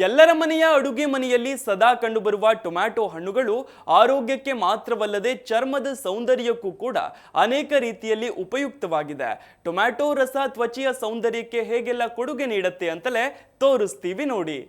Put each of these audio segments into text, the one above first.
ಎಲ್ಲರ ಮನೆಯ ಅಡುಗೆ ಮನೆಯಲ್ಲಿ ಸದಾ ಕಂಡುಬರುವ ಟೊಮ್ಯಾಟೊ ಹಣ್ಣುಗಳು ಆರೋಗ್ಯಕ್ಕೆ ಮಾತ್ರವಲ್ಲದೆ ಚರ್ಮದ ಸೌಂದರ್ಯಕ್ಕೂ ಕೂಡ ಅನೇಕ ರೀತಿಯಲ್ಲಿ ಉಪಯುಕ್ತವಾಗಿದೆ. ಟೊಮ್ಯಾಟೊ ರಸ ತ್ವಚೆಯ ಸೌಂದರ್ಯಕ್ಕೆ ಹೇಗೆಲ್ಲ ಕೊಡುಗೆ ನೀಡುತ್ತೆ ಅಂತಲೇ ತೋರಿಸ್ತೀವಿ ನೋಡಿ.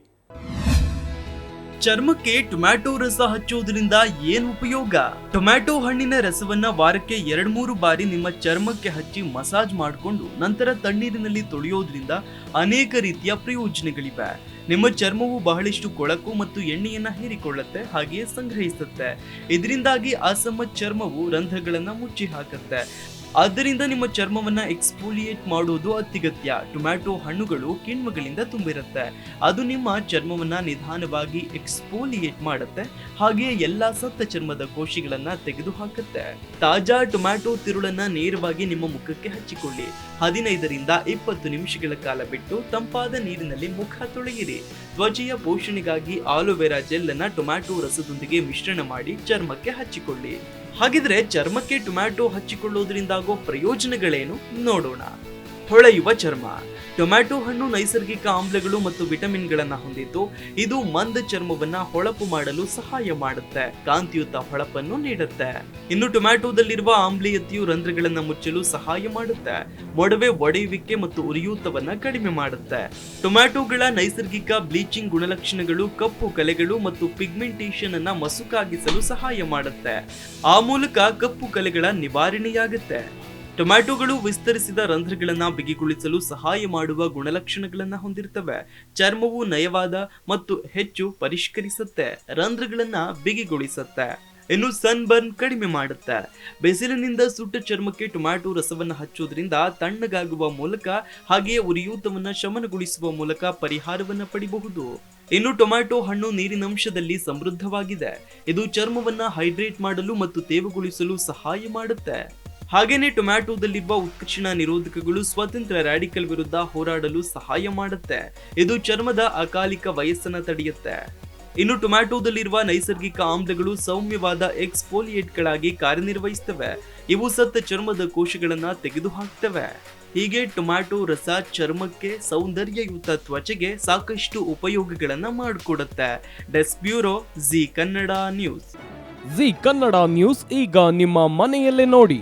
ಚರ್ಮಕ್ಕೆ ಟೊಮ್ಯಾಟೊ ರಸ ಹಚ್ಚುವುದರಿಂದ ಏನು ಉಪಯೋಗ? ಟೊಮ್ಯಾಟೊ ಹಣ್ಣಿನ ರಸವನ್ನ ವಾರಕ್ಕೆ ಎರಡ್ ಮೂರು ಬಾರಿ ನಿಮ್ಮ ಚರ್ಮಕ್ಕೆ ಹಚ್ಚಿ ಮಸಾಜ್ ಮಾಡಿಕೊಂಡು ನಂತರ ತಣ್ಣೀರಿನಲ್ಲಿ ತೊಳೆಯೋದ್ರಿಂದ ಅನೇಕ ರೀತಿಯ ಪ್ರಯೋಜನಗಳಿವೆ. ನಿಮ್ಮ ಚರ್ಮವು ಬಹಳಷ್ಟು ಕೊಳಕು ಮತ್ತು ಎಣ್ಣೆಯನ್ನ ಹೀರಿಕೊಳ್ಳುತ್ತೆ, ಹಾಗೆಯೇ ಸಂಗ್ರಹಿಸುತ್ತೆ. ಇದರಿಂದಾಗಿ ಅಸಮ ಚರ್ಮವು ರಂಧ್ರಗಳನ್ನ ಮುಚ್ಚಿ ಹಾಕುತ್ತೆ. ಆದ್ದರಿಂದ ನಿಮ್ಮ ಚರ್ಮವನ್ನ ಎಕ್ಸ್ಪೋಲಿಯೇಟ್ ಮಾಡುವುದು ಅತ್ಯಗತ್ಯ ಟೊಮ್ಯಾಟೊ ಹಣ್ಣುಗಳು ಕಿಣ್ಮಗಳಿಂದ ತುಂಬಿರುತ್ತೆ. ಅದು ನಿಮ್ಮ ಚರ್ಮವನ್ನ ನಿಧಾನವಾಗಿ ಎಕ್ಸ್ಪೋಲಿಯೇಟ್ ಮಾಡುತ್ತೆ. ಹಾಗೆಯೇ ಎಲ್ಲಾ ಸತ್ತ ಚರ್ಮದ ಕೋಶಿಗಳನ್ನ ತೆಗೆದು ಹಾಕುತ್ತೆ ತಾಜಾ ಟೊಮ್ಯಾಟೊ ತಿರುಳನ್ನ ನೇರವಾಗಿ ನಿಮ್ಮ ಮುಖಕ್ಕೆ ಹಚ್ಚಿಕೊಳ್ಳಿ. ಹದಿನೈದರಿಂದ ಇಪ್ಪತ್ತು ನಿಮಿಷಗಳ ಕಾಲ ಬಿಟ್ಟು ತಂಪಾದ ನೀರಿನಲ್ಲಿ ಮುಖ ತೊಳೆಯಿರಿ. ತ್ವಚೆಯ ಪೋಷಣೆಗಾಗಿ ಆಲೋವೆರಾ ಜೆಲ್ ಅನ್ನ ಟೊಮ್ಯಾಟೊ ರಸದೊಂದಿಗೆ ಮಿಶ್ರಣ ಮಾಡಿ ಚರ್ಮಕ್ಕೆ ಹಚ್ಚಿಕೊಳ್ಳಿ. ಹಾಗಿದ್ರೆ ಚರ್ಮಕ್ಕೆ ಟೊಮ್ಯಾಟೊ ಹಚ್ಚಿಕೊಳ್ಳೋದ್ರಿಂದಾಗೋ ಪ್ರಯೋಜನಗಳೇನು? ನೋಡೋಣ. ಹೊಳೆಯುವ ಚರ್ಮ. ಟೊಮ್ಯಾಟೊ ಹಣ್ಣು ನೈಸರ್ಗಿಕ ಆಮ್ಲಗಳು ಮತ್ತು ವಿಟಮಿನ್ಗಳನ್ನು ಹೊಂದಿದ್ದು, ಇದು ಮಂದ ಚರ್ಮವನ್ನ ಹೊಳಪು ಮಾಡಲು ಸಹಾಯ ಮಾಡುತ್ತೆ, ಕಾಂತಿಯುತ ಹೊಳಪನ್ನು ನೀಡುತ್ತೆ. ಇನ್ನು ಟೊಮ್ಯಾಟೊದಲ್ಲಿರುವ ಆಮ್ಲೀಯತೆಯು ರಂಧ್ರಗಳನ್ನು ಮುಚ್ಚಲು ಸಹಾಯ ಮಾಡುತ್ತೆ, ಮೊಡವೆ ಒಡೆಯುವಿಕೆ ಮತ್ತು ಉರಿಯೂತವನ್ನ ಕಡಿಮೆ ಮಾಡುತ್ತೆ. ಟೊಮ್ಯಾಟೊಗಳ ನೈಸರ್ಗಿಕ ಬ್ಲೀಚಿಂಗ್ ಗುಣಲಕ್ಷಣಗಳು ಕಪ್ಪು ಕಲೆಗಳು ಮತ್ತು ಪಿಗ್ಮೆಂಟೇಷನ್ ಅನ್ನ ಮಸುಕಾಗಿಸಲು ಸಹಾಯ ಮಾಡುತ್ತೆ. ಆ ಮೂಲಕ ಕಪ್ಪು ಕಲೆಗಳ ನಿವಾರಣೆಯಾಗುತ್ತೆ. ಟೊಮ್ಯಾಟೊಗಳು ವಿಸ್ತರಿಸಿದ ರಂಧ್ರಗಳನ್ನು ಬಿಗಿಗೊಳಿಸಲು ಸಹಾಯ ಮಾಡುವ ಗುಣಲಕ್ಷಣಗಳನ್ನು ಹೊಂದಿರ್ತವೆ. ಚರ್ಮವು ನಯವಾದ ಮತ್ತು ಹೆಚ್ಚು ಪರಿಷ್ಕರಿಸುತ್ತೆ. ರಂಧ್ರಗಳನ್ನು ಬಿಗಿಗೊಳಿಸುತ್ತೆ. ಇನ್ನು ಸನ್ ಬರ್ನ್ ಕಡಿಮೆ ಮಾಡುತ್ತೆ. ಬಿಸಿಲಿನಿಂದ ಸುಟ್ಟ ಚರ್ಮಕ್ಕೆ ಟೊಮ್ಯಾಟೊ ರಸವನ್ನು ಹಚ್ಚೋದ್ರಿಂದ ತಣ್ಣಗಾಗುವ ಮೂಲಕ ಹಾಗೆಯೇ ಉರಿಯೂತವನ್ನು ಶಮನಗೊಳಿಸುವ ಮೂಲಕ ಪರಿಹಾರವನ್ನು ಪಡಿಬಹುದು. ಇನ್ನು ಟೊಮ್ಯಾಟೊ ಹಣ್ಣು ನೀರಿನಂಶದಲ್ಲಿ ಸಮೃದ್ಧವಾಗಿದೆ. ಇದು ಚರ್ಮವನ್ನು ಹೈಡ್ರೇಟ್ ಮಾಡಲು ಮತ್ತು ತೇವಗೊಳಿಸಲು ಸಹಾಯ ಮಾಡುತ್ತೆ. ಹಾಗೇನೆ ಟೊಮ್ಯಾಟೋದಲ್ಲಿರುವ ಉತ್ಕರ್ಷಣ ನಿರೋಧಕಗಳು ಸ್ವತಂತ್ರ ರ್ಯಾಡಿಕಲ್ ವಿರುದ್ಧ ಹೋರಾಡಲು ಸಹಾಯ ಮಾಡುತ್ತೆ. ಇದು ಚರ್ಮದ ಅಕಾಲಿಕ ವಯಸ್ಸನ್ನು ತಡೆಯುತ್ತೆ. ಇನ್ನು ಟೊಮ್ಯಾಟೊದಲ್ಲಿರುವ ನೈಸರ್ಗಿಕ ಆಮ್ಲಗಳು ಸೌಮ್ಯವಾದ ಎಕ್ಸ್ಪೋಲಿಯೇಟ್ಗಳಾಗಿ ಕಾರ್ಯನಿರ್ವಹಿಸ್ತವೆ. ಇವು ಸತ್ತ ಚರ್ಮದ ಕೋಶಗಳನ್ನು ತೆಗೆದುಹಾಕ್ತವೆ. ಹೀಗೆ ಟೊಮ್ಯಾಟೊ ರಸ ಚರ್ಮಕ್ಕೆ ಸೌಂದರ್ಯಯುತ ತ್ವಚೆಗೆ ಸಾಕಷ್ಟು ಉಪಯೋಗಗಳನ್ನು ಮಾಡಿಕೊಡುತ್ತೆ. Desk bureau Zee Kannada news. Zee Kannada news ಈಗ ನಿಮ್ಮ ಮನೆಯಲ್ಲೇ ನೋಡಿ.